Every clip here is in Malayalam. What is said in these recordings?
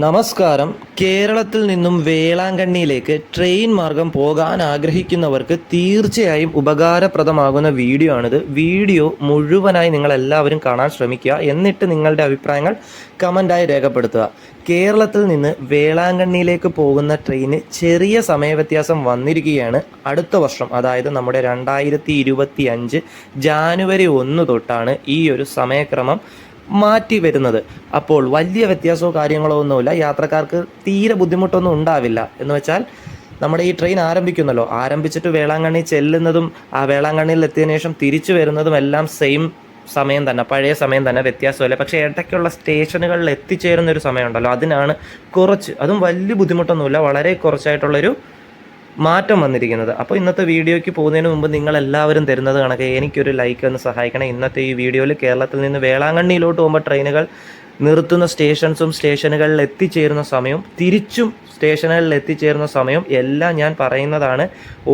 നമസ്കാരം. കേരളത്തിൽ നിന്നും വേളാങ്കണ്ണിയിലേക്ക് ട്രെയിൻ മാർഗം പോകാൻ ആഗ്രഹിക്കുന്നവർക്ക് തീർച്ചയായും ഉപകാരപ്രദമാകുന്ന വീഡിയോ ആണിത്. വീഡിയോ മുഴുവനായി നിങ്ങൾ എല്ലാവരും കാണാൻ ശ്രമിക്കുക. എന്നിട്ട് നിങ്ങളുടെ അഭിപ്രായങ്ങൾ കമന്റായി രേഖപ്പെടുത്തുക. കേരളത്തിൽ നിന്ന് വേളാങ്കണ്ണിയിലേക്ക് പോകുന്ന ട്രെയിന് ചെറിയ സമയവ്യത്യാസം വന്നിരിക്കുകയാണ് അടുത്ത വർഷം. അതായത് നമ്മുടെ രണ്ടായിരത്തി ജാനുവരി ഒന്ന് തൊട്ടാണ് ഈ ഒരു സമയക്രമം മാറ്റി വരുന്നത്. അപ്പോൾ വലിയ വ്യത്യാസമോ കാര്യങ്ങളോ ഒന്നുമില്ല. യാത്രക്കാർക്ക് തീരെ ബുദ്ധിമുട്ടൊന്നും ഉണ്ടാവില്ല. എന്ന് വെച്ചാൽ നമ്മുടെ ഈ ട്രെയിൻ ആരംഭിക്കുന്നല്ലോ. ആരംഭിച്ചിട്ട് വേളാങ്കണ്ണി ചെല്ലുന്നതും ആ വേളാങ്കണ്ണിയിൽ എത്തിയതിനു ശേഷം തിരിച്ചു വരുന്നതും എല്ലാം സെയിം സമയം തന്നെ. പഴയ സമയം തന്നെ. വ്യത്യാസമല്ല? പക്ഷേ ഇടയ്ക്കുള്ള സ്റ്റേഷനുകളിൽ എത്തിച്ചേരുന്ന ഒരു സമയമുണ്ടല്ലോ. അതിനാണ് കുറച്ച് അതും വലിയ ബുദ്ധിമുട്ടൊന്നുമില്ല. വളരെ കുറച്ചായിട്ടുള്ളൊരു മാറ്റം വന്നിരിക്കുന്നത്. അപ്പോൾ ഇന്നത്തെ വീഡിയോയ്ക്ക് പോകുന്നതിന് മുമ്പ് നിങ്ങൾ എല്ലാവരും തരുന്നത് കണക്ക് എനിക്കൊരു ലൈക്ക് ഒന്ന് സഹായിക്കണം. ഇന്നത്തെ ഈ വീഡിയോയിൽ കേരളത്തിൽ നിന്ന് വേളാങ്കണ്ണിയിലോട്ട് പോകുമ്പോൾ ട്രെയിനുകൾ നിർത്തുന്ന സ്റ്റേഷൻസും സ്റ്റേഷനുകളിൽ എത്തിച്ചേരുന്ന സമയവും തിരിച്ചും സ്റ്റേഷനുകളിൽ എത്തിച്ചേരുന്ന സമയം എല്ലാം ഞാൻ പറയുന്നതാണ്.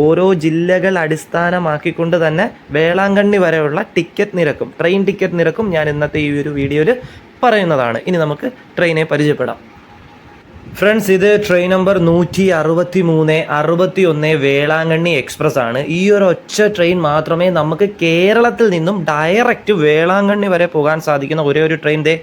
ഓരോ ജില്ലകൾ അടിസ്ഥാനമാക്കിക്കൊണ്ട് തന്നെ വേളാങ്കണ്ണി വരെയുള്ള ടിക്കറ്റ് നിരക്കും ട്രെയിൻ ടിക്കറ്റ് നിരക്കും ഞാൻ ഇന്നത്തെ ഈ ഒരു വീഡിയോയിൽ പറയുന്നതാണ്. ഇനി നമുക്ക് ട്രെയിനെ പരിചയപ്പെടാം. ഫ്രണ്ട്സ് ഇത് ട്രെയിൻ നമ്പർ നൂറ്റി അറുപത്തി മൂന്ന് അറുപത്തി ഒന്ന് വേളാങ്കണ്ണി എക്സ്പ്രസ് ആണ്. ഈ ഒരു ഒറ്റ ട്രെയിൻ മാത്രമേ നമുക്ക് കേരളത്തിൽ നിന്നും ഡയറക്റ്റ് വേളാങ്കണ്ണി വരെ പോകാൻ സാധിക്കുന്ന ഒരേ ഒരു ട്രെയിൻ ദേ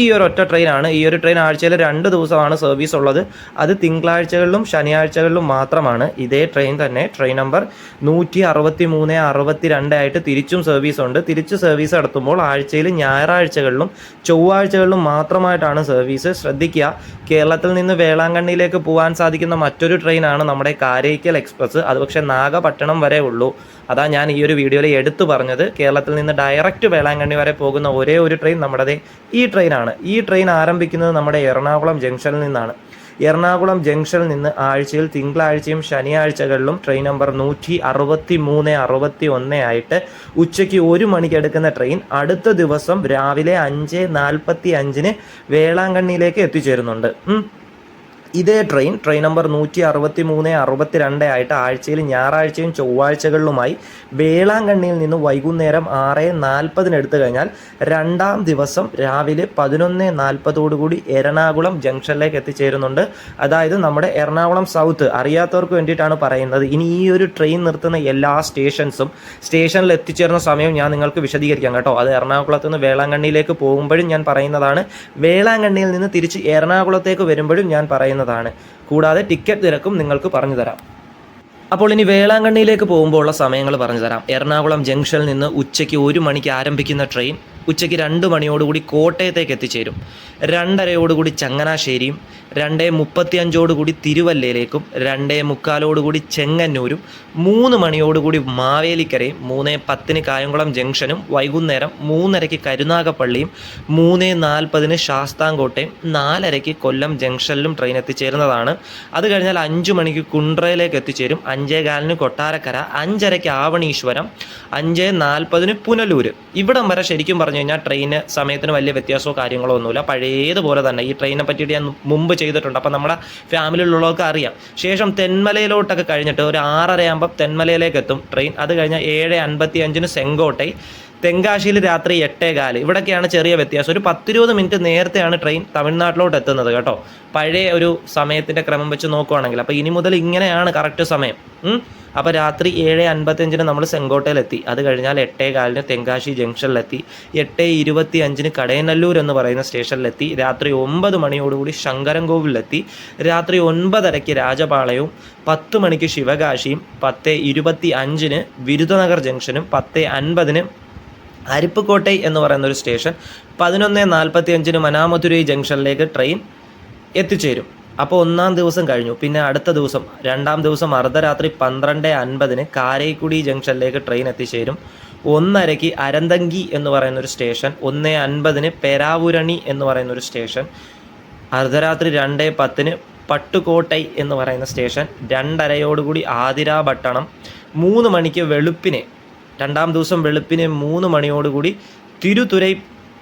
ഈ ഒരു ഒറ്റ ട്രെയിനാണ്. ഈ ഒരു ട്രെയിൻ ആഴ്ചയിൽ രണ്ട് ദിവസമാണ് സർവീസ് ഉള്ളത്. അത് തിങ്കളാഴ്ചകളിലും ശനിയാഴ്ചകളിലും മാത്രമാണ്. ഇതേ ട്രെയിൻ തന്നെ ട്രെയിൻ നമ്പർ നൂറ്റി അറുപത്തി മൂന്ന് അറുപത്തി രണ്ട് ആയിട്ട് തിരിച്ചും സർവീസ് ഉണ്ട്. തിരിച്ച് സർവീസ് നടത്തുമ്പോൾ ആഴ്ചയിൽ ഞായറാഴ്ചകളിലും ചൊവ്വാഴ്ചകളിലും മാത്രമായിട്ടാണ് സർവീസ് ശ്രദ്ധിക്കുക. കേരളത്തിൽ നിന്ന് വേളാങ്കണ്ണിയിലേക്ക് പോകാൻ സാധിക്കുന്ന മറ്റൊരു ട്രെയിനാണ് നമ്മുടെ കാരേക്കൽ എക്സ്പ്രസ്. അത് പക്ഷേ നാഗപട്ടണം വരെ ഉള്ളൂ. അതാ ഞാൻ ഈ ഒരു വീഡിയോയിൽ എടുത്തു പറഞ്ഞത്. കേരളത്തിൽ നിന്ന് ഡയറക്റ്റ് വേളാങ്കണ്ണി വരെ പോകുന്ന ഒരേ ഒരു ട്രെയിൻ നമ്മുടെ ഈ ട്രെയിനാണ്. ഈ ട്രെയിൻ ആരംഭിക്കുന്നത് നമ്മുടെ എറണാകുളം ജംഗ്ഷനിൽ നിന്നാണ്. എറണാകുളം ജംഗ്ഷനിൽ നിന്ന് ആഴ്ചയിൽ തിങ്കളാഴ്ചയും ശനിയാഴ്ചകളിലും ട്രെയിൻ നമ്പർ നൂറ്റി അറുപത്തി മൂന്ന് അറുപത്തി ഒന്ന് ആയിട്ട് ഉച്ചയ്ക്ക് ഒരു മണിക്ക് എടുക്കുന്ന ട്രെയിൻ അടുത്ത ദിവസം രാവിലെ അഞ്ച് നാൽപ്പത്തി അഞ്ചിന് വേളാങ്കണ്ണിയിലേക്ക് എത്തിച്ചേരുന്നുണ്ട്. ഇതേ ട്രെയിൻ ട്രെയിൻ നമ്പർ നൂറ്റി അറുപത്തി മൂന്ന് അറുപത്തി രണ്ട് ആയിട്ട് ആഴ്ചയിൽ ഞായറാഴ്ചയും ചൊവ്വാഴ്ചകളിലുമായി വേളാങ്കണ്ണിയിൽ നിന്ന് വൈകുന്നേരം ആറ് നാൽപ്പതിനെടുത്തു കഴിഞ്ഞാൽ രണ്ടാം ദിവസം രാവിലെ പതിനൊന്ന് നാൽപ്പതോടുകൂടി എറണാകുളം ജംഗ്ഷനിലേക്ക് എത്തിച്ചേരുന്നുണ്ട്. അതായത് നമ്മുടെ എറണാകുളം സൗത്ത് അറിയാത്തവർക്ക് വേണ്ടിയിട്ടാണ് പറയുന്നത്. ഇനി ഈ ഒരു ട്രെയിൻ നിർത്തുന്ന എല്ലാ സ്റ്റേഷൻസും സ്റ്റേഷനിൽ എത്തിച്ചേർന്ന സമയം ഞാൻ നിങ്ങൾക്ക് വിശദീകരിക്കാം കേട്ടോ. അത് എറണാകുളത്ത് നിന്ന് വേളാങ്കണ്ണിയിലേക്ക് പോകുമ്പോഴും ഞാൻ പറയുന്നതാണ്. വേളാങ്കണ്ണിയിൽ നിന്ന് തിരിച്ച് എറണാകുളത്തേക്ക് വരുമ്പോഴും ഞാൻ പറയുന്നതാണ് കൂടാതെ ടിക്കറ്റ് നിരക്കും നിങ്ങൾക്ക് പറഞ്ഞു തരാം. അപ്പോൾ ഇനി വേളാങ്കണ്ണിയിലേക്ക് പോകുമ്പോൾ ഉള്ള സമയങ്ങൾ പറഞ്ഞു തരാം. എറണാകുളം ജംഗ്ഷനിൽ നിന്ന് ഉച്ചയ്ക്ക് ഒരു മണിക്ക് ആരംഭിക്കുന്ന ട്രെയിൻ ഉച്ചയ്ക്ക് രണ്ട് മണിയോടുകൂടി കോട്ടയത്തേക്ക് എത്തിച്ചേരും. രണ്ടരയോടുകൂടി ചങ്ങനാശ്ശേരിയും രണ്ടേ മുപ്പത്തിയഞ്ചോടുകൂടി തിരുവല്ലയിലേക്കും രണ്ടേ മുക്കാലോടുകൂടി ചെങ്ങന്നൂരും മൂന്ന് മണിയോടുകൂടി മാവേലിക്കരയും മൂന്നേ പത്തിന് കായംകുളം ജംഗ്ഷനും വൈകുന്നേരം മൂന്നരയ്ക്ക് കരുനാഗപ്പള്ളിയും മൂന്നേ നാൽപ്പതിന് ശാസ്താംകോട്ടയും നാലരയ്ക്ക് കൊല്ലം ജംഗ്ഷനിലും ട്രെയിൻ എത്തിച്ചേരുന്നതാണ്. അത് കഴിഞ്ഞാൽ അഞ്ച് മണിക്ക് കുണ്ട്രയിലേക്ക് എത്തിച്ചേരും. അഞ്ചേ കാലിന് കൊട്ടാരക്കര അഞ്ചരയ്ക്ക് ആവണീശ്വരം അഞ്ചേ നാൽപ്പതിന് പുനലൂർ ഇവിടം വരെ ശരിക്കും പറഞ്ഞു കഴിഞ്ഞാൽ ട്രെയിന് സമയത്തിന് വലിയ വ്യത്യാസമോ കാര്യങ്ങളോ ഒന്നുമില്ല. പഴയതുപോലെ തന്നെ ഈ ട്രെയിനെ പറ്റിയിട്ട് ഞാൻ മുമ്പ് ചെയ്തിട്ടുണ്ട്. അപ്പം നമ്മുടെ ഫാമിലിയിലുള്ളവർക്ക് അറിയാം. ശേഷം തെന്മലയിലോട്ടൊക്കെ കഴിഞ്ഞിട്ട് ഒരു ആറരയാകുമ്പോൾ തെന്മലയിലേക്ക് എത്തും ട്രെയിൻ അത് കഴിഞ്ഞാൽ ഏഴ് അൻപത്തി അഞ്ചിന് സെങ്കോട്ടൈ തെങ്കാശിയിൽ രാത്രി എട്ടേ കാൽ. ചെറിയ വ്യത്യാസം. ഒരു പത്തിരുപത് മിനിറ്റ് നേരത്തെയാണ് ട്രെയിൻ തമിഴ്നാട്ടിലോട്ട് എത്തുന്നത് കേട്ടോ. പഴയ ഒരു സമയത്തിന്റെ ക്രമം വെച്ച് നോക്കുവാണെങ്കിൽ. അപ്പോൾ ഇനി മുതൽ ഇങ്ങനെയാണ് കറക്റ്റ് സമയം. അപ്പോൾ രാത്രി ഏഴ് അൻപത്തഞ്ചിന് നമ്മൾ സെങ്കോട്ടയിലെത്തി. അത് കഴിഞ്ഞാൽ എട്ടേ കാലിന് തെങ്കാശി ജംഗ്ഷനിലെത്തി. എട്ട് ഇരുപത്തി അഞ്ചിന് കടയനല്ലൂർ എന്ന് പറയുന്ന സ്റ്റേഷനിലെത്തി. രാത്രി ഒമ്പത് മണിയോടുകൂടി ശങ്കരൻകോവിലെത്തി. രാത്രി ഒൻപതരയ്ക്ക് രാജപാളയവും പത്ത് മണിക്ക് ശിവകാശിയും പത്ത് ഇരുപത്തി അഞ്ചിന് വിരുദനഗർ ജംഗ്ഷനും പത്ത് അൻപതിന് അരിപ്പുകോട്ടൈ എന്ന് പറയുന്ന ഒരു സ്റ്റേഷൻ പതിനൊന്ന് നാൽപ്പത്തി അഞ്ചിന് മനാമധുരൈ ജംഗ്ഷനിലേക്ക് ട്രെയിൻ എത്തിച്ചേരും. അപ്പോൾ ഒന്നാം ദിവസം കഴിഞ്ഞു. പിന്നെ അടുത്ത ദിവസം രണ്ടാം ദിവസം അർദ്ധരാത്രി പന്ത്രണ്ട് അൻപതിന് കാരൈക്കുടി ജംഗ്ഷനിലേക്ക് ട്രെയിൻ എത്തിച്ചേരും. ഒന്നരയ്ക്ക് അരന്തങ്കി എന്ന് പറയുന്ന ഒരു സ്റ്റേഷൻ ഒന്ന് അൻപതിന് പെരാവുരണി എന്ന് പറയുന്ന ഒരു സ്റ്റേഷൻ അർദ്ധരാത്രി രണ്ട് പത്തിന് പട്ടുകോട്ടൈ എന്ന് പറയുന്ന സ്റ്റേഷൻ രണ്ടരയോടുകൂടി ആതിരാപട്ടണം മൂന്ന് മണിക്ക് വെളുപ്പിനെ രണ്ടാം ദിവസം വെളുപ്പിന് മൂന്ന് മണിയോടുകൂടി തിരുതുരൈ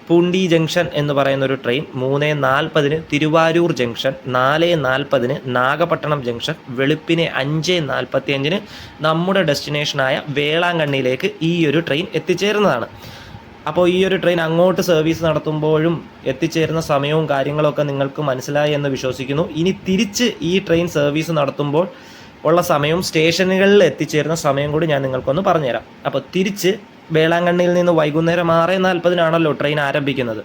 പൂണ്ടി ജംഗ്ഷൻ എന്ന് പറയുന്ന ഒരു ട്രെയിൻ മൂന്ന് നാൽപ്പതിന് തിരുവാരൂർ ജംഗ്ഷൻ നാല് നാൽപ്പതിന് നാഗപട്ടണം ജംഗ്ഷൻ വെളുപ്പിന് അഞ്ച് നാൽപ്പത്തി അഞ്ചിന് നമ്മുടെ ഡെസ്റ്റിനേഷനായ വേളാങ്കണ്ണിയിലേക്ക് ഈ ഒരു ട്രെയിൻ എത്തിച്ചേരുന്നതാണ്. അപ്പോൾ ഈ ഒരു ട്രെയിൻ അങ്ങോട്ട് സർവീസ് നടത്തുമ്പോഴും എത്തിച്ചേരുന്ന സമയവും കാര്യങ്ങളൊക്കെ നിങ്ങൾക്ക് മനസ്സിലായി എന്ന് വിശ്വസിക്കുന്നു. ഇനി തിരിച്ച് ഈ ട്രെയിൻ സർവീസ് നടത്തുമ്പോൾ ഉള്ള സമയവും സ്റ്റേഷനുകളിൽ എത്തിച്ചേരുന്ന സമയം കൂടി ഞാൻ നിങ്ങൾക്കൊന്ന് പറഞ്ഞുതരാം. അപ്പോൾ തിരിച്ച് വേളാങ്കണ്ണിയിൽ നിന്ന് വൈകുന്നേരം ആറ് നാൽപ്പതിനാണല്ലോ ട്രെയിൻ ആരംഭിക്കുന്നത്.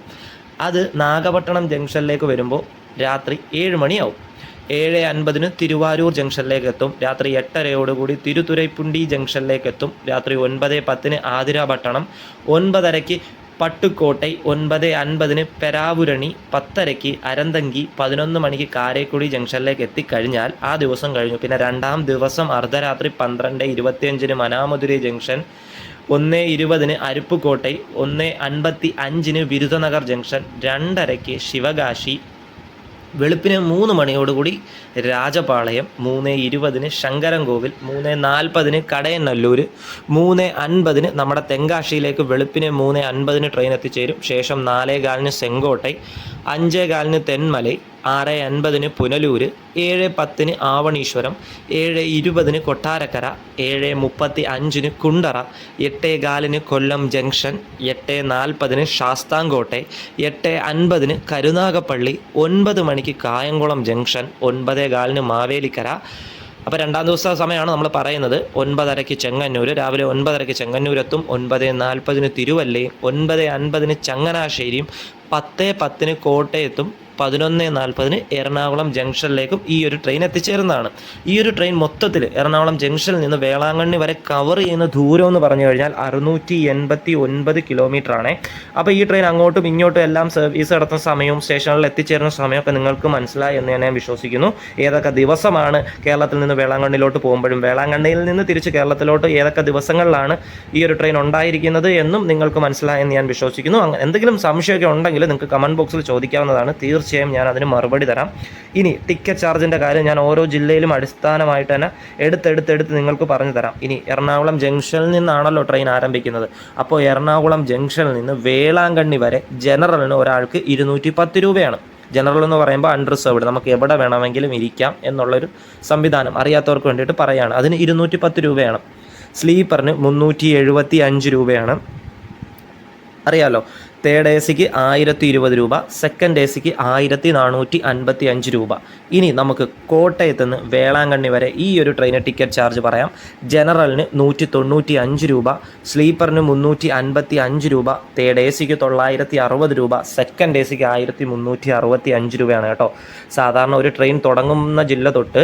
അത് നാഗപട്ടണം ജംഗ്ഷനിലേക്ക് വരുമ്പോൾ രാത്രി ഏഴ് മണിയാവും. ഏഴ് അൻപതിന് തിരുവാരൂർ ജംഗ്ഷനിലേക്ക് എത്തും. രാത്രി എട്ടരയോടുകൂടി തിരുത്തുരൈപ്പുണ്ടി ജംഗ്ഷനിലേക്ക് എത്തും. രാത്രി ഒൻപത് പത്തിന് ആതിരാപട്ടണം ഒൻപതരയ്ക്ക് പട്ടുക്കോട്ടൈ ഒൻപത് അൻപതിന് പെരാവുരണി പത്തരയ്ക്ക് അരന്തങ്കി പതിനൊന്ന് മണിക്ക് കാരേക്കുടി ജംഗ്ഷനിലേക്ക് എത്തിക്കഴിഞ്ഞാൽ ആ ദിവസം കഴിഞ്ഞു. പിന്നെ രണ്ടാം ദിവസം അർദ്ധരാത്രി പന്ത്രണ്ട് ഇരുപത്തിയഞ്ചിന് മനാമധുരി ജംഗ്ഷൻ ഒന്ന് ഇരുപതിന് അരുപ്പുകോട്ടൈ ഒന്ന് അൻപത്തി അഞ്ചിന് ബിരുദനഗർ ജംഗ്ഷൻ രണ്ടരയ്ക്ക് ശിവകാശി വെളുപ്പിന് മൂന്ന് മണിയോടുകൂടി രാജപാളയം മൂന്ന് ഇരുപതിന് ശങ്കരൻകോവിൽ മൂന്ന് നാൽപ്പതിന് കടയനല്ലൂർ മൂന്ന് അൻപതിന് നമ്മുടെ തെങ്കാശിയിലേക്ക് വെളുപ്പിന് മൂന്ന് അൻപതിന് ട്രെയിൻ എത്തിച്ചേരും. ശേഷം നാലേ കാലിന് സെങ്കോട്ടൈ അഞ്ചേ കാലിന് തെന്മലൈ ആറ് അൻപതിന് പുനലൂർ ഏഴ് പത്തിന് ആവണീശ്വരം ഏഴ് ഇരുപതിന് കൊട്ടാരക്കര ഏഴ് മുപ്പത്തി അഞ്ചിന് കുണ്ടറ എട്ട് കാലിന് കൊല്ലം ജംഗ്ഷൻ എട്ട് നാൽപ്പതിന് ശാസ്താംകോട്ടെ എട്ട് അൻപതിന് കരുനാഗപ്പള്ളി ഒൻപത് മണിക്ക് കായംകുളം ജംഗ്ഷൻ ഒൻപത് കാലിന് മാവേലിക്കര. അപ്പോൾ രണ്ടാം ദിവസത്തെ സമയമാണ് നമ്മൾ പറയുന്നത്. ഒൻപതരയ്ക്ക് ചെങ്ങന്നൂർ രാവിലെ ഒൻപതരയ്ക്ക് ചെങ്ങന്നൂരെത്തും ഒൻപത് നാൽപ്പതിന് തിരുവല്ലയും ഒൻപത് അൻപതിന് ചങ്ങനാശ്ശേരിയും പത്ത് പത്തിന് കോട്ടയത്തും പതിനൊന്ന് നാൽപ്പതിന് എറണാകുളം ജംഗ്ഷനിലേക്കും ഈ ഒരു ട്രെയിൻ എത്തിച്ചേരുന്നതാണ്. ഈ ഒരു ട്രെയിൻ മൊത്തത്തിൽ എറണാകുളം ജംഗ്ഷനിൽ നിന്ന് വേളാങ്കണ്ണി വരെ കവർ ചെയ്യുന്ന ദൂരം എന്ന് പറഞ്ഞു കഴിഞ്ഞാൽ അറുന്നൂറ്റി എൺപത്തി ഒൻപത് കിലോമീറ്റർ ആണ്. അപ്പോൾ ഈ ട്രെയിൻ അങ്ങോട്ടും ഇങ്ങോട്ടും എല്ലാം സർവീസ് നടത്തുന്ന സമയവും സ്റ്റേഷനിൽ എത്തിച്ചേരുന്ന സമയമൊക്കെ നിങ്ങൾക്ക് മനസ്സിലായി എന്ന് ഞാൻ വിശ്വസിക്കുന്നു. ഏതൊക്കെ ദിവസമാണ് കേരളത്തിൽ നിന്ന് വേളാങ്കണ്ണിയിലോട്ട് പോകുമ്പോഴും വേളാങ്കണ്ണിയിൽ നിന്ന് തിരിച്ച് കേരളത്തിലോട്ട് ഏതൊക്കെ ദിവസങ്ങളിലാണ് ഈ ഒരു ട്രെയിൻ ഉണ്ടായിരിക്കുന്നത് എന്നും നിങ്ങൾക്ക് മനസ്സിലായെന്ന് ഞാൻ വിശ്വസിക്കുന്നു. എന്തെങ്കിലും സംശയമൊക്കെ ഉണ്ടെങ്കിൽ നിങ്ങൾക്ക് കമന്റ് ബോക്സിൽ ചോദിക്കാവുന്നതാണ്. തീർച്ചയായും ഞാൻ അതിന് മറുപടി തരാം. ഇനി ടിക്കറ്റ് ചാർജിന്റെ കാര്യം ഞാൻ ഓരോ ജില്ലയിലും അടിസ്ഥാനമായിട്ട് തന്നെ എടുത്തെടുത്തെടുത്ത് നിങ്ങൾക്ക് പറഞ്ഞു തരാം. ഇനി എറണാകുളം ജംഗ്ഷനിൽ നിന്നാണല്ലോ ട്രെയിൻ ആരംഭിക്കുന്നത്. അപ്പോൾ എറണാകുളം ജംഗ്ഷനിൽ നിന്ന് വേളാങ്കണ്ണി വരെ ജനറലിന് ഒരാൾക്ക് ഇരുന്നൂറ്റി പത്ത് രൂപയാണ്. ജനറൽ എന്ന് പറയുമ്പോൾ അൺറിസർവ്ഡ് നമുക്ക് എവിടെ വേണമെങ്കിലും ഇരിക്കാം എന്നുള്ളൊരു സംവിധാനം അറിയാത്തവർക്ക് വേണ്ടിയിട്ട് പറയുകയാണ് അതിന് ഇരുന്നൂറ്റി പത്ത് രൂപയാണ്. സ്ലീപ്പറിന് മുന്നൂറ്റി എഴുപത്തി അഞ്ച് രൂപയാണ്. അറിയാലോ? തേർഡ് എ സിക്ക് ആയിരത്തി ഇരുപത് രൂപ സെക്കൻഡ് എ സിക്ക് ആയിരത്തി നാനൂറ്റി അൻപത്തി അഞ്ച് രൂപ. ഇനി നമുക്ക് കോട്ടയത്ത് നിന്ന് വേളാങ്കണ്ണി വരെ ഈ ഒരു ട്രെയിന് ടിക്കറ്റ് ചാർജ് പറയാം. ജനറലിന് നൂറ്റി തൊണ്ണൂറ്റി അഞ്ച് രൂപ സ്ലീപ്പറിന് മുന്നൂറ്റി അൻപത്തി അഞ്ച് രൂപ തേർഡ് എ സിക്ക് തൊള്ളായിരത്തി അറുപത് രൂപ സെക്കൻഡ് എ സിക്ക് ആയിരത്തി മുന്നൂറ്റി അറുപത്തി അഞ്ച് രൂപയാണ് കേട്ടോ. സാധാരണ ഒരു ട്രെയിൻ തുടങ്ങുന്ന ജില്ല തൊട്ട്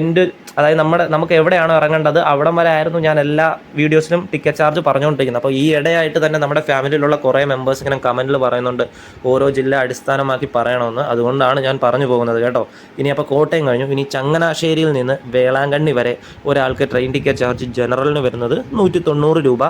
എന്റെ അതായത് നമ്മുടെ നമുക്ക് എവിടെയാണ് ഇറങ്ങേണ്ടത് അവിടം വരെ ആയിരുന്നു ഞാൻ എല്ലാ വീഡിയോസിലും ടിക്കറ്റ് ചാർജ് പറഞ്ഞുകൊണ്ടിരിക്കുന്നത്. അപ്പോൾ ഈ ഇടയായിട്ട് തന്നെ നമ്മുടെ ഫാമിലിയിലുള്ള കുറേ മെമ്പേഴ്സ് ഇങ്ങനെ കമന്റിൽ പറയുന്നുണ്ട് ഓരോ ജില്ല അടിസ്ഥാനമാക്കി പറയണമെന്ന്. അതുകൊണ്ടാണ് ഞാൻ പറഞ്ഞു പോകുന്നത് കേട്ടോ. ഇനി അപ്പോൾ കോട്ടയം കഴിഞ്ഞു. ഇനി ചങ്ങനാശ്ശേരിയിൽ നിന്ന് വേളാങ്കണ്ണി വരെ ഒരാൾക്ക് ട്രെയിൻ ടിക്കറ്റ് ചാർജ് ജനറലിന് വരുന്നത് നൂറ്റി തൊണ്ണൂറ് രൂപ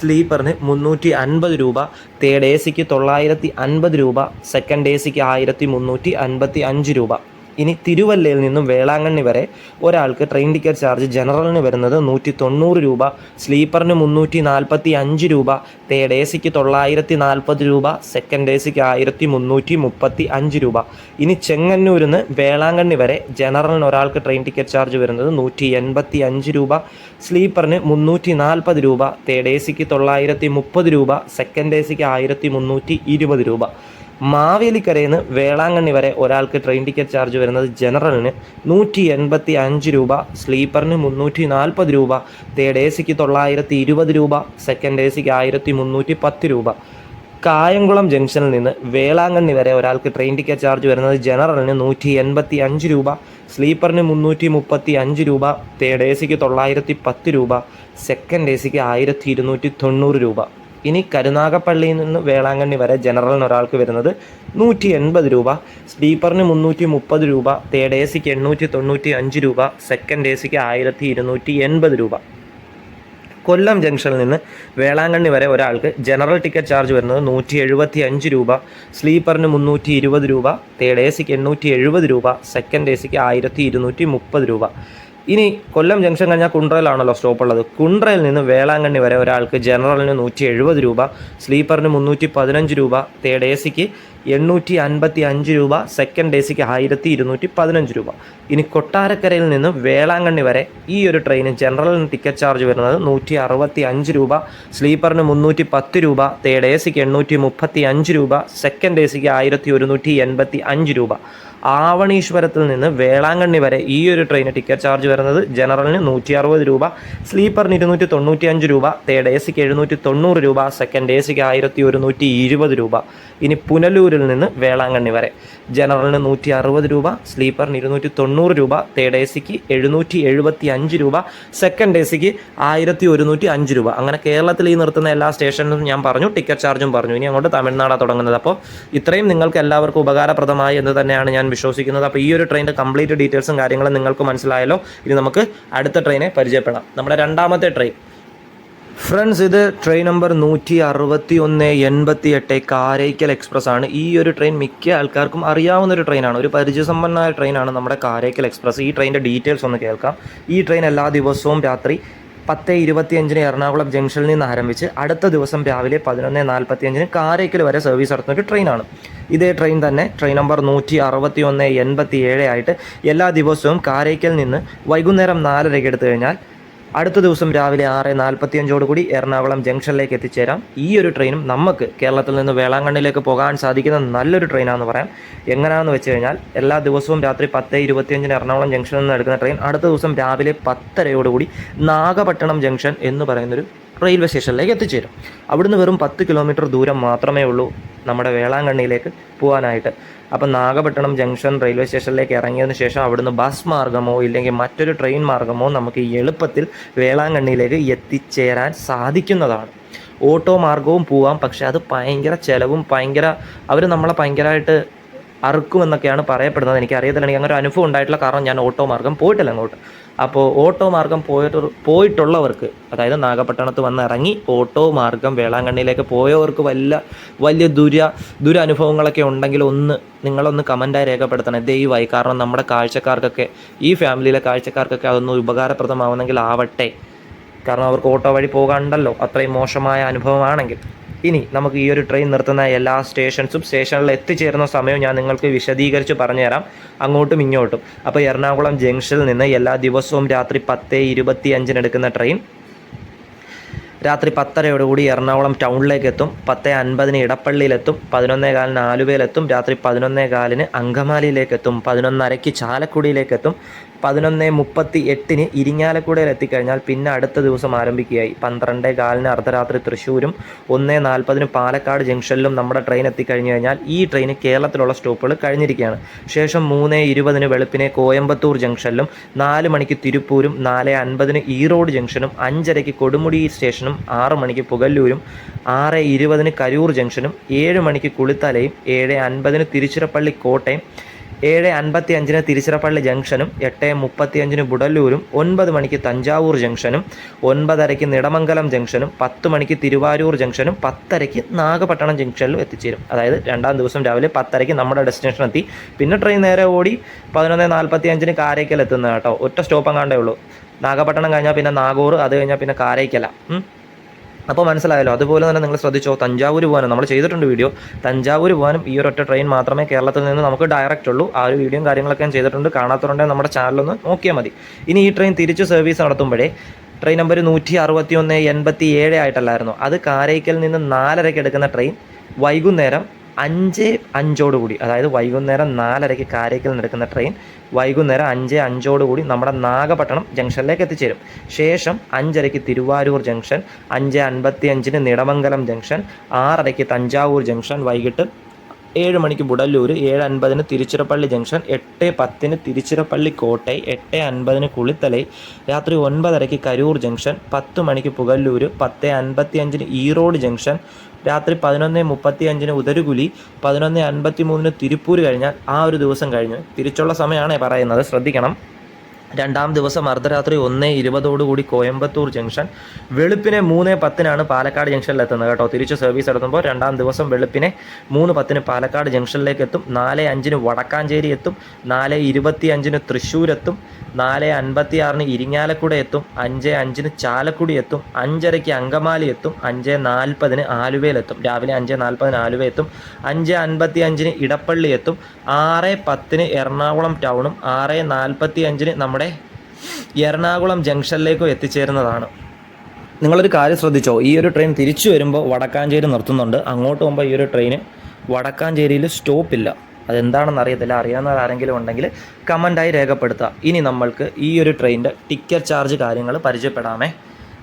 സ്ലീപ്പറിന് മുന്നൂറ്റി അൻപത് രൂപ തേർഡ് എ സിക്ക് തൊള്ളായിരത്തി അൻപത് രൂപ സെക്കൻഡ് എ സിക്ക് ആയിരത്തി മുന്നൂറ്റി അൻപത്തി അഞ്ച് രൂപ. ഇനി തിരുവല്ലയിൽ നിന്നും വേളാങ്കണ്ണി വരെ ഒരാൾക്ക് ട്രെയിൻ ടിക്കറ്റ് ചാർജ് ജനറലിന് വരുന്നത് നൂറ്റി തൊണ്ണൂറ് രൂപ സ്ലീപ്പറിന് മുന്നൂറ്റി നാൽപ്പത്തി അഞ്ച് രൂപ തേർഡ് എ സിക്ക് തൊള്ളായിരത്തി നാൽപ്പത് രൂപ സെക്കൻഡ് എ സിക്ക് ആയിരത്തി മുന്നൂറ്റി മുപ്പത്തി അഞ്ച് രൂപ. ഇനി ചെങ്ങന്നൂരിൽ നിന്ന് വേളാങ്കണ്ണി വരെ ജനറലിന് ഒരാൾക്ക് ട്രെയിൻ ടിക്കറ്റ് ചാർജ് വരുന്നത് നൂറ്റി എൺപത്തി അഞ്ച് രൂപ സ്ലീപ്പറിന് മുന്നൂറ്റി നാൽപ്പത് രൂപ തേർഡ് എ സിക്ക് തൊള്ളായിരത്തി മുപ്പത് രൂപ സെക്കൻഡ് എ സിക്ക് ആയിരത്തി മുന്നൂറ്റി ഇരുപത് രൂപ. മാവേലിക്കരയിൽ നിന്ന് വേളാങ്കണ്ണി വരെ ഒരാൾക്ക് ട്രെയിൻ ടിക്കറ്റ് ചാർജ് വരുന്നത് ജനറലിന് നൂറ്റി എൺപത്തി അഞ്ച് രൂപ സ്ലീപ്പറിന് മുന്നൂറ്റി നാൽപ്പത് രൂപ തേർഡ് എ സിക്ക് തൊള്ളായിരത്തി ഇരുപത് രൂപ സെക്കൻഡ് എ സിക്ക് ആയിരത്തി മുന്നൂറ്റി പത്ത് രൂപ. കായംകുളം ജംഗ്ഷനിൽ നിന്ന് വേളാങ്കണ്ണി വരെ ഒരാൾക്ക് ട്രെയിൻ ടിക്കറ്റ് ചാർജ് വരുന്നത് ജനറലിന് നൂറ്റി എൺപത്തി അഞ്ച് രൂപ സ്ലീപ്പറിന് മുന്നൂറ്റി മുപ്പത്തി അഞ്ച് രൂപ തേർഡ് എ സിക്ക് തൊള്ളായിരത്തി പത്ത് രൂപ സെക്കൻഡ് എ സിക്ക് ആയിരത്തി ഇരുന്നൂറ്റി തൊണ്ണൂറ് രൂപ. ഇനി കരുനാഗപ്പള്ളിയിൽ നിന്ന് വേളാങ്കണ്ണി വരെ ജനറലിന് ഒരാൾക്ക് വരുന്നത് നൂറ്റി എൺപത് രൂപ സ്ലീപ്പറിന് മുന്നൂറ്റി മുപ്പത് രൂപ തേർഡ് എ സിക്ക് എണ്ണൂറ്റി തൊണ്ണൂറ്റി അഞ്ച് രൂപ സെക്കൻഡ് എ സിക്ക് ആയിരത്തി ഇരുന്നൂറ്റി എൺപത് രൂപ. കൊല്ലം ജംഗ്ഷനിൽ നിന്ന് വേളാങ്കണ്ണി വരെ ഒരാൾക്ക് ജനറൽ ടിക്കറ്റ് ചാർജ് വരുന്നത് നൂറ്റി എഴുപത്തി അഞ്ച് രൂപ സ്ലീപ്പറിന് മുന്നൂറ്റി ഇരുപത് രൂപ തേർഡ് എ സിക്ക് എണ്ണൂറ്റി എഴുപത് രൂപ സെക്കൻഡ് എ സിക്ക് ആയിരത്തി ഇരുന്നൂറ്റി മുപ്പത് രൂപ. ഇനി കൊല്ലം ജംഗ്ഷൻ കഴിഞ്ഞാൽ കുണ്ട്രയിലാണല്ലോ സ്റ്റോപ്പ് ഉള്ളത് കുണ്ട്രയിൽ നിന്ന് വേളാങ്കണ്ണി വരെ ഒരാൾക്ക് ജനറലിന് നൂറ്റി എഴുപത് രൂപ സ്ലീപ്പറിന് മുന്നൂറ്റി പതിനഞ്ച് രൂപ തേർഡ് എ സിക്ക് എണ്ണൂറ്റി അൻപത്തി അഞ്ച് രൂപ സെക്കൻഡ് എ സിക്ക് ആയിരത്തി ഇരുന്നൂറ്റി പതിനഞ്ച് രൂപ. ഇനി കൊട്ടാരക്കരയിൽ നിന്ന് വേളാങ്കണ്ണി വരെ ഈ ഒരു ട്രെയിന് ജനറലിന് ടിക്കറ്റ് ചാർജ് വരുന്നത് നൂറ്റി അറുപത്തി അഞ്ച് രൂപ സ്ലീപ്പറിന് മുന്നൂറ്റി പത്ത് രൂപ തേർഡ് എ സിക്ക് എണ്ണൂറ്റി മുപ്പത്തി അഞ്ച് രൂപ സെക്കൻഡ് എ സിക്ക് ആയിരത്തി ഒരുന്നൂറ്റി എൺപത്തി അഞ്ച് രൂപ. ആവണീശ്വരത്തിൽ നിന്ന് വേളാങ്കണ്ണി വരെ ഈ ഒരു ട്രെയിന് ടിക്കറ്റ് ചാർജ് വരുന്നത് ജനറലിന് നൂറ്റി അറുപത് രൂപ സ്ലീപ്പറിന് ഇരുന്നൂറ്റി തൊണ്ണൂറ്റി അഞ്ച് രൂപ തേർഡ് എ സിക്ക് എഴുന്നൂറ്റി തൊണ്ണൂറ് രൂപ സെക്കൻഡ് എ സിക്ക് ആയിരത്തി ഒരുന്നൂറ്റി ഇരുപത് രൂപ. ഇനി പുനലൂരിൽ നിന്ന് വേളാങ്കണ്ണി വരെ. ജനറലിന് നൂറ്റി അറുപത് രൂപ സ്ലീപ്പറിന് ഇരുന്നൂറ്റി തൊണ്ണൂറ് രൂപ തേർഡ് എ സിക്ക് എഴുന്നൂറ്റി എഴുപത്തി അഞ്ച് രൂപ സെക്കൻഡ് എ സിക്ക് ആയിരത്തി ഒരുന്നൂറ്റി അഞ്ച് രൂപ. അങ്ങനെ കേരളത്തിൽ ഈ നിർത്തുന്ന എല്ലാ സ്റ്റേഷനിലും ഞാൻ പറഞ്ഞു ടിക്കറ്റ് ചാർജും പറഞ്ഞു. ഇനി അങ്ങോട്ട് തമിഴ്നാടാണ് തുടങ്ങുന്നത്. അപ്പോൾ ഇത്രയും നിങ്ങൾക്ക് എല്ലാവർക്കും ഉപകാരപ്രദമായി എന്ന് തന്നെയാണ് ഞാൻ വിശ്വസിക്കുന്നത്. അപ്പോൾ ഈ ഒരു ട്രെയിനിന്റെ കംപ്ലീറ്റ് ഡീറ്റെയിൽസും കാര്യങ്ങളും നിങ്ങൾക്ക് മനസ്സിലായല്ലോ. ഇനി നമുക്ക് അടുത്ത ട്രെയിനെ പരിചയപ്പെടാം. നമ്മുടെ രണ്ടാമത്തെ ട്രെയിൻ. ഫ്രണ്ട്സ് ഇത് ട്രെയിൻ നമ്പർ നൂറ്റി അറുപത്തി ഒന്ന് എൺപത്തി എട്ട് കാരയ്ക്കൽ എക്സ്പ്രസ് ആണ്. ഈ ഒരു ട്രെയിൻ മിക്ക ആൾക്കാർക്കും അറിയാവുന്ന ഒരു ട്രെയിനാണ് ഒരു പരിചയസമ്പന്നമായ ട്രെയിനാണ് നമ്മുടെ കാരൈക്കൽ എക്സ്പ്രസ് ഈ ട്രെയിനിന്റെ ഡീറ്റെയിൽസ് ഒന്ന് കേൾക്കാം. ഈ ട്രെയിൻ എല്ലാ ദിവസവും രാത്രി പത്ത് ഇരുപത്തിയഞ്ചിന് എറണാകുളം ജംഗ്ഷനിൽ നിന്ന് ആരംഭിച്ച് അടുത്ത ദിവസം രാവിലെ പതിനൊന്ന് നാൽപ്പത്തിയഞ്ചിന് കാരൈക്കൽ വരെ സർവീസ് നടത്തുന്ന ഒരു ട്രെയിനാണ് ഇതേ ട്രെയിൻ തന്നെ ട്രെയിൻ നമ്പർ നൂറ്റി അറുപത്തി ഒന്ന് എൺപത്തി ഏഴ് ആയിട്ട് എല്ലാ ദിവസവും കാരൈക്കൽ നിന്ന് വൈകുന്നേരം നാലരയ്ക്ക് എടുത്തു കഴിഞ്ഞാൽ അടുത്ത ദിവസം രാവിലെ ആറ് നാൽപ്പത്തിയഞ്ചോടുകൂടി എറണാകുളം ജംഗ്ഷനിലേക്ക് എത്തിച്ചേരാം. ഈ ഒരു ട്രെയിനും നമുക്ക് കേരളത്തിൽ നിന്ന് വേളാങ്കണ്ണിലേക്ക് പോകാൻ സാധിക്കുന്ന നല്ലൊരു ട്രെയിനാണെന്ന് പറയാം. എങ്ങനെയാണെന്ന് വെച്ച് കഴിഞ്ഞാൽ എല്ലാ ദിവസവും രാത്രി പത്ത് ഇരുപത്തിയഞ്ചിന് എറണാകുളം ജംഗ്ഷനിൽ നിന്ന് എടുക്കുന്ന ട്രെയിൻ അടുത്ത ദിവസം രാവിലെ പത്തരയോടുകൂടി നാഗപട്ടണം ജംഗ്ഷൻ എന്ന് പറയുന്നൊരു റെയിൽവേ സ്റ്റേഷനിലേക്ക് എത്തിച്ചേരും. അവിടുന്ന് വെറും പത്ത് കിലോമീറ്റർ ദൂരം മാത്രമേ ഉള്ളൂ നമ്മുടെ വേളാങ്കണ്ണിയിലേക്ക് പോകാനായിട്ട്. അപ്പം നാഗപട്ടണം ജംഗ്ഷൻ റെയിൽവേ സ്റ്റേഷനിലേക്ക് ഇറങ്ങിയതിന് ശേഷം അവിടുന്ന് ബസ് മാർഗമോ ഇല്ലെങ്കിൽ മറ്റൊരു ട്രെയിൻ മാർഗമോ നമുക്ക് എളുപ്പത്തിൽ വേളാങ്കണ്ണിയിലേക്ക് എത്തിച്ചേരാൻ സാധിക്കുന്നതാണ്. ഓട്ടോ മാർഗവും പോവാം. പക്ഷെ അത് ഭയങ്കര ചിലവും ഭയങ്കര അവർ നമ്മളെ ഭയങ്കരമായിട്ട് അറുക്കുമെന്നൊക്കെയാണ് പറയപ്പെടുന്നത്. എനിക്ക് അറിയത്തില്ല എനിക്ക് അങ്ങനെ ഒരു അനുഭവം ഉണ്ടായിട്ടുള്ള കാരണം ഞാൻ ഓട്ടോ മാർഗം പോയിട്ടില്ല അങ്ങോട്ട്. അപ്പോൾ ഓട്ടോ മാർഗം പോയിട്ട് പോയിട്ടുള്ളവർക്ക് അതായത് നാഗപട്ടണത്ത് വന്ന് ഇറങ്ങി ഓട്ടോ മാർഗം വേളാങ്കണ്ണിയിലേക്ക് പോയവർക്ക് വല്ല വലിയ ദുര ദുരനുഭവങ്ങളൊക്കെ ഉണ്ടെങ്കിൽ ഒന്ന് നിങ്ങളൊന്ന് കമന്റായി രേഖപ്പെടുത്തണം. ദയവായി. കാരണം നമ്മുടെ കാഴ്ചക്കാർക്കൊക്കെ ഈ ഫാമിലിയിലെ കാഴ്ചക്കാർക്കൊക്കെ അതൊന്ന് ഉപകാരപ്രദമാവുന്നെങ്കിൽ ആവട്ടെ. കാരണം അവർക്ക് ഓട്ടോ വഴി പോകാണ്ടല്ലോ അത്രയും മോശമായ അനുഭവമാണെങ്കിൽ. ഇനി നമുക്ക് ഈ ഒരു ട്രെയിൻ നിർത്തുന്ന എല്ലാ സ്റ്റേഷൻസും സ്റ്റേഷനിൽ എത്തിച്ചേരുന്ന സമയവും ഞാൻ നിങ്ങൾക്ക് വിശദീകരിച്ച് പറഞ്ഞുതരാം. അങ്ങോട്ടും ഇങ്ങോട്ടും. അപ്പോൾ എറണാകുളം ജംഗ്ഷനിൽ നിന്ന് എല്ലാ ദിവസവും രാത്രി പത്ത് ഇരുപത്തി അഞ്ചിന് എടുക്കുന്ന ട്രെയിൻ രാത്രി പത്തരയോടുകൂടി എറണാകുളം ടൗണിലേക്ക് എത്തും. പത്ത് അൻപതിന് ഇടപ്പള്ളിയിലെത്തും പതിനൊന്നേ കാലിന് ആലുവയിലെത്തും രാത്രി പതിനൊന്നേ കാലിന് അങ്കമാലിയിലേക്ക് എത്തും. പതിനൊന്നരയ്ക്ക് ചാലക്കുടിയിലേക്ക് എത്തും. പതിനൊന്ന് മുപ്പത്തി എട്ടിന് ഇരിങ്ങാലക്കുടയിൽ എത്തിക്കഴിഞ്ഞാൽ പിന്നെ അടുത്ത ദിവസം ആരംഭിക്കുകയായി. പന്ത്രണ്ട് കാലിന് അർദ്ധരാത്രി തൃശ്ശൂരും ഒന്ന് നാൽപ്പതിന് പാലക്കാട് ജംഗ്ഷനിലും നമ്മുടെ ട്രെയിൻ എത്തിക്കഴിഞ്ഞു കഴിഞ്ഞാൽ ഈ ട്രെയിൻ കേരളത്തിലുള്ള സ്റ്റോപ്പുകൾ കഴിഞ്ഞിരിക്കുകയാണ്. ശേഷം മൂന്ന് ഇരുപതിന് വെളുപ്പിനെ കോയമ്പത്തൂർ ജംഗ്ഷനിലും നാല് മണിക്ക് തിരുപ്പൂരും നാല് അൻപതിന് ഈറോഡ് ജംഗ്ഷനും അഞ്ചരയ്ക്ക് കൊടുമുടി സ്റ്റേഷനും ആറ് മണിക്ക് പുകല്ലൂരും ആറ് ഇരുപതിന് കരൂർ ജംഗ്ഷനും ഏഴ് മണിക്ക് കുളിത്തലയും ഏഴ് അൻപതിന് തിരുച്ചിറപ്പള്ളി കോട്ടയം ഏഴ് അൻപത്തി അഞ്ചിന് തിരുച്ചിറപ്പള്ളി ജംഗ്ഷനും എട്ട് മുപ്പത്തി അഞ്ചിന് ബുഡല്ലൂരും ഒൻപത് മണിക്ക് തഞ്ചാവൂർ ജംഗ്ഷനും ഒൻപതരയ്ക്ക് നിടമംഗലം ജംഗ്ഷനും പത്ത് മണിക്ക് തിരുവാരൂർ ജംഗ്ഷനും പത്തരയ്ക്ക് നാഗപട്ടണം ജംഗ്ഷനിലും എത്തിച്ചേരും. അതായത് രണ്ടാം ദിവസം രാവിലെ പത്തരയ്ക്ക് നമ്മുടെ ഡെസ്റ്റിനേഷൻ എത്തി. പിന്നെ ട്രെയിൻ നേരെ ഓടി പതിനൊന്ന് നാൽപ്പത്തി അഞ്ചിന് കാരയ്ക്കൽ എത്തുന്നത് കേട്ടോ. ഒറ്റ സ്റ്റോപ്പ് അങ്ങാണ്ടേ ഉള്ളൂ. നാഗപട്ടണം കഴിഞ്ഞാൽ പിന്നെ നാഗൂർ അത് കഴിഞ്ഞാൽ പിന്നെ കാരയ്ക്കല. അപ്പോൾ മനസ്സിലായല്ലോ. അതുപോലെ തന്നെ നിങ്ങൾ ശ്രദ്ധിച്ചോ തഞ്ചാവൂർ പോകാനും നമ്മൾ ചെയ്തിട്ടുണ്ട് വീഡിയോ തഞ്ചാവൂർ പോകാനും ഈ ഒരൊറ്റ ട്രെയിൻ മാത്രമേ കേരളത്തിൽ നിന്ന് നമുക്ക് ഡയറക്റ്റ് ഉള്ളൂ. ആ ഒരു വീഡിയോയും കാര്യങ്ങളൊക്കെ ഞാൻ ചെയ്തിട്ടുണ്ട്. കാണാത്തതുണ്ടെങ്കിൽ നമ്മുടെ ചാനലൊന്ന് നോക്കിയാൽ മതി. ഇനി ഈ ട്രെയിൻ തിരിച്ച് സർവീസ് നടത്തുമ്പോഴേ ട്രെയിൻ നമ്പർ നൂറ്റി അറുപത്തി ഒന്ന് എൺപത്തി ഏഴ് ആയിട്ടല്ലായിരുന്നു. അത് കാരയ്ക്കൽ നിന്ന് നാലരയ്ക്ക് എടുക്കുന്ന ട്രെയിൻ വൈകുന്നേരം അഞ്ച് അഞ്ചോടുകൂടി അതായത് വൈകുന്നേരം നാലരയ്ക്ക് കാരയ്ക്കൽ നിൽക്കുന്ന ട്രെയിൻ വൈകുന്നേരം അഞ്ച് അഞ്ചോടുകൂടി നമ്മുടെ നാഗപട്ടണം ജംഗ്ഷനിലേക്ക് എത്തിച്ചേരും. ശേഷം അഞ്ചരയ്ക്ക് തിരുവാരൂർ ജംഗ്ഷൻ അഞ്ച് അൻപത്തി അഞ്ചിന് നിടമംഗലം ജംഗ്ഷൻ ആറരയ്ക്ക് തഞ്ചാവൂർ ജംഗ്ഷൻ വൈകിട്ട് ഏഴ് മണിക്ക് ബുഡല്ലൂർ ഏഴ് അൻപതിന് തിരുച്ചിറപ്പള്ളി ജംഗ്ഷൻ എട്ട് പത്തിന് തിരുച്ചിറപ്പള്ളി കോട്ടൈ എട്ട് അൻപതിന് കുളിത്തലൈ രാത്രി ഒൻപതരയ്ക്ക് കരൂർ ജംഗ്ഷൻ പത്ത് മണിക്ക് പുകല്ലൂർ പത്ത് അൻപത്തി അഞ്ചിന് ഈറോഡ് ജംഗ്ഷൻ രാത്രി പതിനൊന്ന് മുപ്പത്തി അഞ്ചിന് ഉദരുകുലി പതിനൊന്ന് അൻപത്തി മൂന്നിന് തിരുപ്പൂർ കഴിഞ്ഞാൽ ആ ഒരു ദിവസം കഴിഞ്ഞു. തിരിച്ചുള്ള സമയമാണ് പറയുന്നത്. ശ്രദ്ധിക്കണം. രണ്ടാം ദിവസം അർദ്ധരാത്രി ഒന്ന് ഇരുപതോടുകൂടി കോയമ്പത്തൂർ ജംഗ്ഷൻ. വെളുപ്പിനെ മൂന്ന് പത്തിനാണ് പാലക്കാട് ജംഗ്ഷനിൽ എത്തുന്നത് കേട്ടോ. തിരിച്ച് സർവീസ് നടത്തുമ്പോൾ രണ്ടാം ദിവസം വെളുപ്പിനെ മൂന്ന് പത്തിന് പാലക്കാട് ജംഗ്ഷനിലേക്ക് എത്തും. നാല് അഞ്ചിന് വടക്കാഞ്ചേരി എത്തും. നാല് ഇരുപത്തി അഞ്ചിന് തൃശ്ശൂർ എത്തും. നാല് അൻപത്തി ആറിന് ഇരിങ്ങാലക്കുട എത്തും. അഞ്ച് അഞ്ചിന് ചാലക്കുടി എത്തും. അഞ്ചരയ്ക്ക് അങ്കമാലി എത്തും. അഞ്ച് നാൽപ്പതിന് ആലുവയിലെത്തും രാവിലെ അഞ്ച് നാൽപ്പതിന് ആലുവ എത്തും. അഞ്ച് അൻപത്തി അഞ്ചിന് ഇടപ്പള്ളി എത്തും. ആറ് പത്തിന് എറണാകുളം ടൗണും ആറ് നാൽപ്പത്തി അഞ്ചിന് നമ്മുടെ എറണാകുളം ജംഗ്ഷനിലേക്കും എത്തിച്ചേരുന്നതാണ്. നിങ്ങളൊരു കാര്യം ശ്രദ്ധിച്ചോ? ഈ ഒരു ട്രെയിൻ തിരിച്ചു വരുമ്പോൾ വടക്കാഞ്ചേരി നിർത്തുന്നുണ്ട്. അങ്ങോട്ട് പോകുമ്പോൾ ഈ ഒരു ട്രെയിന് വടക്കാഞ്ചേരിയിൽ സ്റ്റോപ്പില്ല അതെന്താണെന്ന് അറിയത്തില്ല. അറിയാവുന്ന ആരെങ്കിലും ഉണ്ടെങ്കിൽ കമന്റായി രേഖപ്പെടുത്തുക. ഇനി നമ്മൾക്ക് ഈ ഒരു ട്രെയിനിന്റെ ടിക്കറ്റ് ചാർജ് കാര്യങ്ങൾ പരിചയപ്പെടാമേ.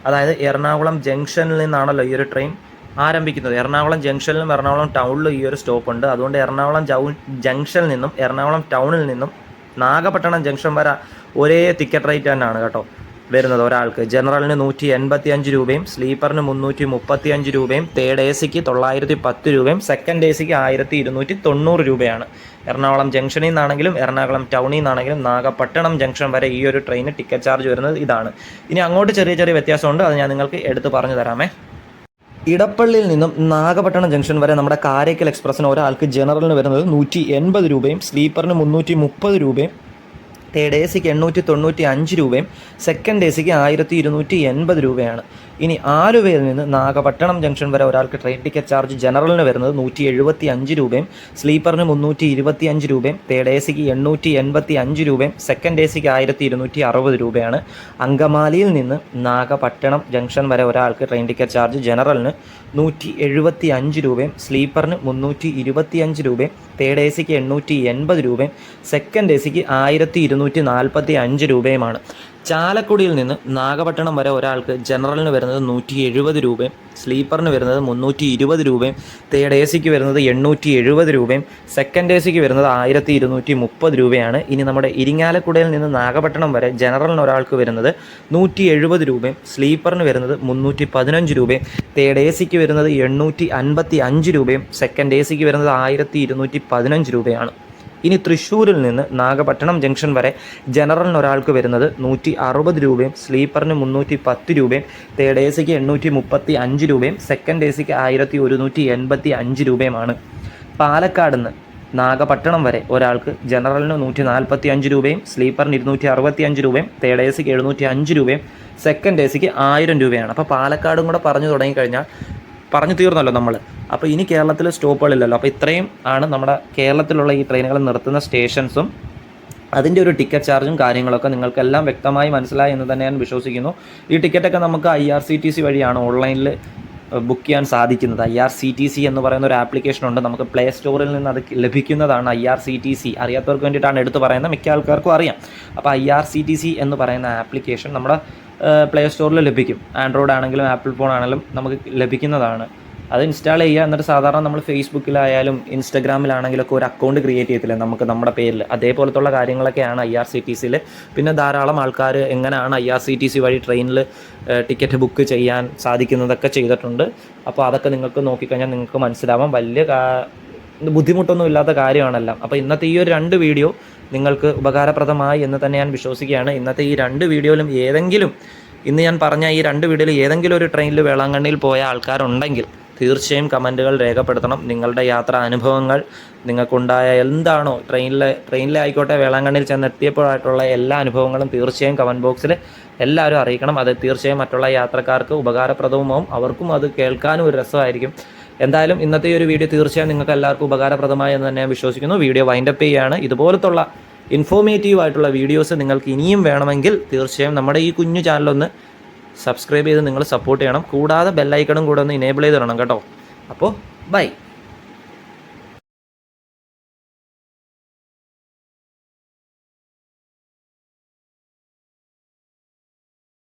അതായത് എറണാകുളം ജംഗ്ഷനിൽ നിന്നാണല്ലോ ഈ ഒരു ട്രെയിൻ ആരംഭിക്കുന്നത്. എറണാകുളം ജംഗ്ഷനിലും എറണാകുളം ടൗണിലും ഈ ഒരു സ്റ്റോപ്പ് ഉണ്ട്. അതുകൊണ്ട് എറണാകുളം ജൗ ജംഗ്ഷനിൽ നിന്നും എറണാകുളം ടൗണിൽ നിന്നും നാഗപട്ടണം ജംഗ്ഷൻ വരെ ഒരേ ടിക്കറ്റ് റേറ്റ് തന്നെയാണ് കേട്ടോ വരുന്നത് ഒരാൾക്ക്. ജനറലിന് നൂറ്റി എൺപത്തി അഞ്ച് രൂപയും സ്ലീപ്പറിന് മുന്നൂറ്റി മുപ്പത്തി അഞ്ച് രൂപയും തേർഡ് എ സിക്ക് തൊള്ളായിരത്തി പത്ത് രൂപയും സെക്കൻഡ് എ സിക്ക് ആയിരത്തി ഇരുന്നൂറ്റി തൊണ്ണൂറ് രൂപയാണ്. എറണാകുളം ജംഗ്ഷനിൽ നിന്നാണെങ്കിലും എറണാകുളം ടൗണിൽ നിന്നാണെങ്കിലും നാഗപട്ടണം ജംഗ്ഷൻ വരെ ഈ ഒരു ട്രെയിന് ടിക്കറ്റ് ചാർജ് വരുന്നത് ഇതാണ്. ഇനി അങ്ങോട്ട് ചെറിയ ചെറിയ വ്യത്യാസമുണ്ട് അത് ഞാൻ നിങ്ങൾക്ക് എടുത്ത് പറഞ്ഞു തരാമേ. ഇടപ്പള്ളിയിൽ നിന്നും നാഗപട്ടണം ജംഗ്ഷൻ വരെ നമ്മുടെ കാരയ്ക്കൽ എക്സ്പ്രസ്സിന് ഒരാൾക്ക് ജനറലിന് വരുന്നത് നൂറ്റി എൺപത് രൂപയും സ്ലീപ്പറിന് മുന്നൂറ്റി മുപ്പത് രൂപയും തേർഡ് എ സിക്ക് എണ്ണൂറ്റി തൊണ്ണൂറ്റി അഞ്ച് രൂപയും സെക്കൻഡ് എ സിക്ക് ആയിരത്തി ഇരുന്നൂറ്റി എൺപത് രൂപയാണ്. ഇനി ആലുവയിൽ നിന്ന് നാഗപട്ടണം ജംഗ്ഷൻ വരെ ഒരാൾക്ക് ട്രെയിൻ ടിക്കറ്റ് ചാർജ് ജനറലിന് വരുന്നത് നൂറ്റി എഴുപത്തി അഞ്ച് രൂപയും സ്ലീപ്പറിന് മുന്നൂറ്റി ഇരുപത്തി അഞ്ച് രൂപയും തേർഡ് എ സിക്ക് എണ്ണൂറ്റി എൺപത്തി അഞ്ച് രൂപയും സെക്കൻഡ് എ സിക്ക് ആയിരത്തി ഇരുന്നൂറ്റി അറുപത് രൂപയാണ്. അങ്കമാലിയിൽ നിന്ന് നാഗപട്ടണം ജംഗ്ഷൻ വരെ ഒരാൾക്ക് ട്രെയിൻ ടിക്കറ്റ് ചാർജ് ജനറലിന് നൂറ്റി എഴുപത്തി അഞ്ച് രൂപയും സ്ലീപ്പറിന് മുന്നൂറ്റി ഇരുപത്തി അഞ്ച് രൂപയും തേർഡ് എ സിക്ക് എണ്ണൂറ്റി എൺപത് രൂപയും സെക്കൻഡ് എ സിക്ക് ആയിരത്തി ഇരുന്നൂറ്റി നാൽപ്പത്തി അഞ്ച് രൂപയുമാണ്. ചാലക്കുടിയിൽ നിന്ന് നാഗപട്ടണം വരെ ഒരാൾക്ക് ജനറലിന് വരുന്നത് നൂറ്റി എഴുപത് രൂപയും സ്ലീപ്പറിന് വരുന്നത് മുന്നൂറ്റി ഇരുപത് രൂപയും തേർഡ് എ സിക്ക് വരുന്നത് എണ്ണൂറ്റി എഴുപത് രൂപയും സെക്കൻഡ് എ സിക്ക് വരുന്നത് ആയിരത്തി ഇരുന്നൂറ്റി മുപ്പത് രൂപയാണ്. ഇനി നമ്മുടെ ഇരിങ്ങാലക്കുടയിൽ നിന്ന് നാഗപട്ടണം വരെ ജനറലിന് ഒരാൾക്ക് വരുന്നത് നൂറ്റി എഴുപത് രൂപയും സ്ലീപ്പറിന് വരുന്നത് മുന്നൂറ്റി പതിനഞ്ച് രൂപയും തേർഡ് എ സിക്ക് വരുന്നത് എണ്ണൂറ്റി അൻപത്തി അഞ്ച് രൂപയും സെക്കൻഡ് എ സിക്ക് വരുന്നത് ആയിരത്തി ഇരുന്നൂറ്റി പതിനഞ്ച് രൂപയാണ്. ഇനി തൃശ്ശൂരിൽ നിന്ന് നാഗപട്ടണം ജംഗ്ഷൻ വരെ ജനറലിന് ഒരാൾക്ക് വരുന്നത് നൂറ്റി അറുപത് രൂപയും സ്ലീപ്പറിന് മുന്നൂറ്റി പത്ത് രൂപയും തേർഡ് എ സിക്ക് എണ്ണൂറ്റി മുപ്പത്തി അഞ്ച് രൂപയും സെക്കൻഡ് എ സിക്ക് ആയിരത്തി ഒരുന്നൂറ്റി എൺപത്തി അഞ്ച് രൂപയുമാണ്. പാലക്കാട് നിന്ന് നാഗപട്ടണം വരെ ഒരാൾക്ക് ജനറലിന് നൂറ്റി നാൽപ്പത്തി അഞ്ച് രൂപയും സ്ലീപ്പറിന് ഇരുന്നൂറ്റി അറുപത്തി അഞ്ച് രൂപയും തേർഡ് എ സിക്ക് എഴുന്നൂറ്റി അഞ്ച് രൂപയും സെക്കൻഡ് എ സിക്ക് ആയിരം രൂപയാണ്. അപ്പോൾ പാലക്കാടും കൂടെ പറഞ്ഞു തുടങ്ങിക്കഴിഞ്ഞാൽ പറഞ്ഞു തീർന്നല്ലോ നമ്മൾ അപ്പോൾ ഇനി കേരളത്തിൽ സ്റ്റോപ്പുകളില്ലല്ലോ. അപ്പോൾ ഇത്രയും ആണ് നമ്മുടെ കേരളത്തിലുള്ള ഈ ട്രെയിനുകൾ നിർത്തുന്ന സ്റ്റേഷൻസും അതിന്റെ ഒരു ടിക്കറ്റ് ചാർജും കാര്യങ്ങളൊക്കെ നിങ്ങൾക്കെല്ലാം വ്യക്തമായി മനസ്സിലായി എന്ന് തന്നെ ഞാൻ വിശ്വസിക്കുന്നു. ഈ ടിക്കറ്റൊക്കെ നമുക്ക് I R C T C വഴിയാണ് ഓൺലൈനിൽ ബുക്ക് ചെയ്യാൻ സാധിക്കുന്നത്. I R C T C എന്ന് പറയുന്ന ഒരു ആപ്ലിക്കേഷൻ ഉണ്ട്. നമുക്ക് പ്ലേ സ്റ്റോറിൽ നിന്ന് അത് ലഭിക്കുന്നതാണ് I R C T C. അറിയാത്തവർക്ക് വേണ്ടിയിട്ടാണ് എടുത്തു പറയുന്നത്. മിക്ക ആൾക്കാർക്കും അറിയാം. അപ്പോൾ I R C T C എന്ന് പറയുന്ന ആപ്ലിക്കേഷൻ നമ്മുടെ പ്ലേ സ്റ്റോറിൽ ലഭിക്കും. ആൻഡ്രോയിഡ് ആണെങ്കിലും ആപ്പിൾ ഫോൺ ആണെങ്കിലും നമുക്ക് ലഭിക്കുന്നതാണ്. അത് ഇൻസ്റ്റാൾ ചെയ്യുക എന്നിട്ട് സാധാരണ നമ്മൾ ഫേസ്ബുക്കിലായാലും ഇൻസ്റ്റാഗ്രാമിലാണെങ്കിലൊക്കെ ഒരു അക്കൗണ്ട് ക്രിയേറ്റ് ചെയ്യത്തില്ല? നമുക്ക് നമ്മുടെ പേരിൽ. അതേപോലത്തുള്ള കാര്യങ്ങളൊക്കെയാണ് ഐ ആർ സി ടി സിയിൽ പിന്നെ ധാരാളം ആൾക്കാർ എങ്ങനെയാണ് I R C T C വഴി ട്രെയിനിൽ ടിക്കറ്റ് ബുക്ക് ചെയ്യാൻ സാധിക്കുന്നതൊക്കെ ചെയ്തിട്ടുണ്ട്. അപ്പോൾ അതൊക്കെ നിങ്ങൾക്ക് നോക്കിക്കഴിഞ്ഞാൽ നിങ്ങൾക്ക് മനസ്സിലാവാം. വലിയ ബുദ്ധിമുട്ടൊന്നും ഇല്ലാത്ത കാര്യമാണെല്ലാം. അപ്പോൾ ഇന്നത്തെ ഈ ഒരു രണ്ട് വീഡിയോ നിങ്ങൾക്ക് ഉപകാരപ്രദമായി എന്ന് തന്നെ ഞാൻ വിശ്വസിക്കുകയാണ്. ഇന്നത്തെ ഈ രണ്ട് വീഡിയോയിലും ഏതെങ്കിലും ഇന്ന് ഞാൻ പറഞ്ഞ ഈ രണ്ട് വീഡിയോയിൽ ഏതെങ്കിലും ഒരു ട്രെയിനിൽ വേളാങ്കണ്ണിയിൽ പോയ ആൾക്കാരുണ്ടെങ്കിൽ തീർച്ചയായും കമന്റുകൾ രേഖപ്പെടുത്തണം. നിങ്ങളുടെ യാത്രാ അനുഭവങ്ങൾ നിങ്ങൾക്കുണ്ടായ എന്താണോ ട്രെയിനിലെ ട്രെയിനിലെ ആയിക്കോട്ടെ വേളാങ്കണ്ണിയിൽ ചെന്നെത്തിയപ്പോഴായിട്ടുള്ള എല്ലാ അനുഭവങ്ങളും തീർച്ചയായും കമന്റ് ബോക്സിൽ എല്ലാവരും അറിയിക്കണം. അത് തീർച്ചയായും മറ്റുള്ള യാത്രക്കാർക്ക് ഉപകാരപ്രദവുമാവും. അവർക്കും അത് കേൾക്കാനും ഒരു രസമായിരിക്കും. എന്തായാലും ഇന്നത്തെ ഒരു വീഡിയോ തീർച്ചയായും നിങ്ങൾക്ക് എല്ലാവർക്കും ഉപകാരപ്രദമായി എന്ന് തന്നെ വിശ്വസിക്കുന്നു. വീഡിയോ വൈൻഡപ്പ് ചെയ്യുകയാണ്. ഇതുപോലത്തുള്ള ഇൻഫോർമേറ്റീവ് ആയിട്ടുള്ള വീഡിയോസ് നിങ്ങൾക്ക് ഇനിയും വേണമെങ്കിൽ തീർച്ചയായും നമ്മുടെ ഈ കുഞ്ഞു ചാനലൊന്ന് സബ്സ്ക്രൈബ് ചെയ്ത് നിങ്ങൾ സപ്പോർട്ട് ചെയ്യണം. കൂടാതെ ബെല്ലൈക്കണും കൂടെ ഒന്ന് ഇനേബിൾ ചെയ്ത് തരണം കേട്ടോ. അപ്പോൾ ബൈ